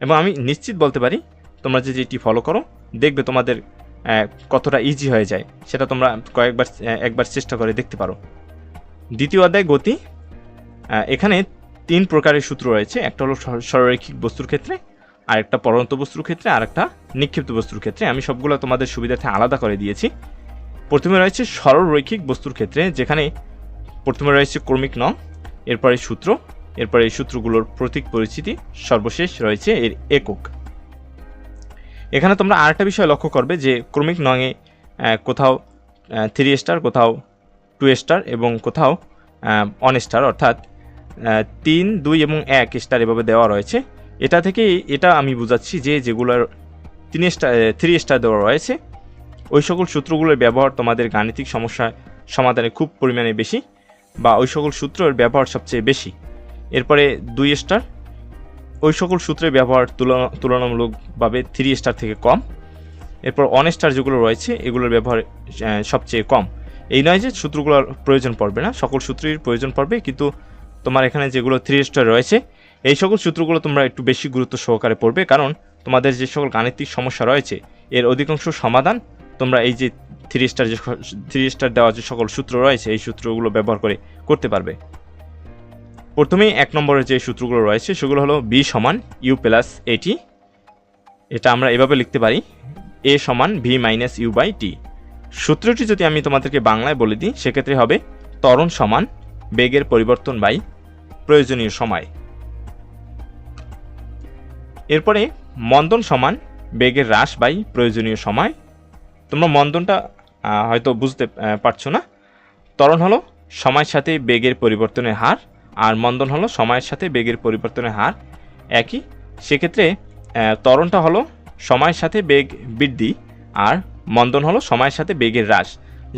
এবং আমি নিশ্চিত বলতে পারি, তোমরা যে যেটি ফলো করো, দেখবে তোমাদের কতটা ইজি হয়ে যায়। সেটা তোমরা কয়েকবার একবার চেষ্টা করে দেখতে পারো। দ্বিতীয় অধ্যায়, গতি। এখানে তিন প্রকারের সূত্র রয়েছে। একটা হলো সর- সরলরৈখিক বস্তুর ক্ষেত্রে আর একটা পরন্ত বস্তুর ক্ষেত্রে আর একটা নিক্ষিপ্ত বস্তুর ক্ষেত্রে। আমি সবগুলো তোমাদের সুবিধার্থে আলাদা করে দিয়েছি। প্রথমে রয়েছে সরলরৈখিক বস্তুর ক্ষেত্রে, যেখানে প্রথমে রয়েছে ক্রমিক নং, এরপরে সূত্র এরপরে এই সূত্রগুলোর প্রতীক পরিচিতি সর্বশেষ রয়েছে এর একক। এখানে তোমরা আরেকটা বিষয় লক্ষ্য করবে যে ক্রমিক নংয়ে কোথাও থ্রি স্টার কোথাও টু স্টার এবং কোথাও অন স্টার অর্থাৎ তিন, দুই এবং এক স্টার এভাবে দেওয়া রয়েছে। এটা থেকে এটা আমি বুঝাচ্ছি যে যেগুলোর তিন স্টার থ্রি স্টার দেওয়া রয়েছে, ওই সকল সূত্রগুলোর ব্যবহার তোমাদের গাণিতিক সমস্যা সমাধানে খুব পরিমাণে বেশি বা ওই সকল সূত্রের ব্যবহার সবচেয়ে বেশি। এরপরে দুই স্টার। ওই সকল সূত্রে ব্যবহার তুলনা, তুলনামূলকভাবে থ্রি স্টার থেকে কম। এরপর অন স্টার যেগুলো রয়েছে, এগুলোর ব্যবহার সবচেয়ে কম। এই নয় যে সূত্রগুলোর প্রয়োজন পড়বে না, সকল সূত্রের প্রয়োজন পড়বে, কিন্তু তোমার এখানে যেগুলো থ্রি স্টার রয়েছে, এই সকল সূত্রগুলো তোমরা একটু বেশি গুরুত্ব সহকারে পড়বে, কারণ তোমাদের যে সকল গাণিতিক সমস্যা রয়েছে, এর অধিকাংশ সমাধান তোমরা এই যে থ্রি স্টার যে থ্রি স্টার দেওয়া যে সকল সূত্র রয়েছে, এই সূত্রগুলো ব্যবহার করে করতে পারবে। প্রথমেই এক নম্বরের যে সূত্রগুলো রয়েছে, সেগুলো হলো বি সমান ইউ প্লাস এটি এটা আমরা এভাবে লিখতে পারি এ সমান v minus u by t সূত্রটি যদি আমি তোমাদেরকে বাংলায় বলে দিই, সেক্ষেত্রে হবে ত্বরণ সমান বেগের পরিবর্তন বাই প্রয়োজনীয় সময়। এরপরে মন্দন সমান বেগের হ্রাস বাই প্রয়োজনীয় সময়। তোমরা মন্দনটা হয়তো বুঝতে পারছ না। ত্বরণ হলো সময়ের সাথে বেগের পরিবর্তনের হার। আর মন্দন হলো সময়ের সাথে বেগের পরিবর্তনের হার একই। সেক্ষেত্রে আহ, ত্বরণটা হলো সময়ের সাথে বেগ বৃদ্ধি আর মন্দন হলো সময়ের সাথে বেগের হ্রাস।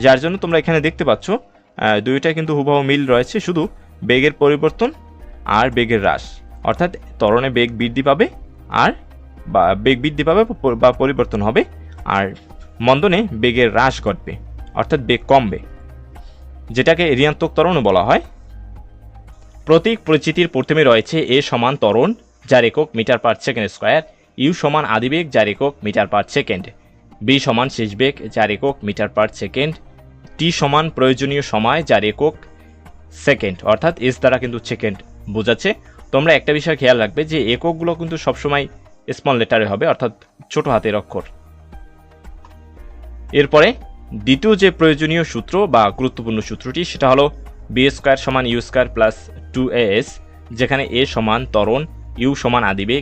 যার জন্য তোমরা এখানে দেখতে পাচ্ছ আহ, দুইটাই কিন্তু হুবহু মিল রয়েছে শুধু বেগের পরিবর্তন আর বেগের হ্রাস। অর্থাৎ ত্বরণে বেগ বৃদ্ধি পাবে আর বা বেগ বৃদ্ধি পাবে বা পরিবর্তন হবে আর মন্দনে বেগের হ্রাস ঘটবে অর্থাৎ বেগ কমবে। যেটাকে ঋণাত্মক তরণও বলা হয়। প্রতীক পরিচিতির প্রথমে রয়েছে এ সমান ত্বরণ যার একক metre per second square, u সমান আদিবেগ, যার একক মিটার পার সেকেন্ড, বি সমান শেষ বেগ যার একক মিটার পার সেকেন্ড, টি সমান প্রয়োজনীয় সময়, যার একক সেকেন্ড, অর্থাৎ এস দ্বারা কিন্তু সেকেন্ড বোঝাচ্ছে। তোমরা একটা বিষয় খেয়াল রাখবে যে এককগুলো কিন্তু সবসময় স্মল লেটারে হবে, অর্থাৎ ছোট হাতের অক্ষর। এরপরে দ্বিতীয় যে প্রয়োজনীয় সূত্র বা গুরুত্বপূর্ণ সূত্রটি, সেটা হলো বি স্কোয়ার সমান u square plus two s, যেখানে এ সমান তরণ ইউ সমান আদিবেগ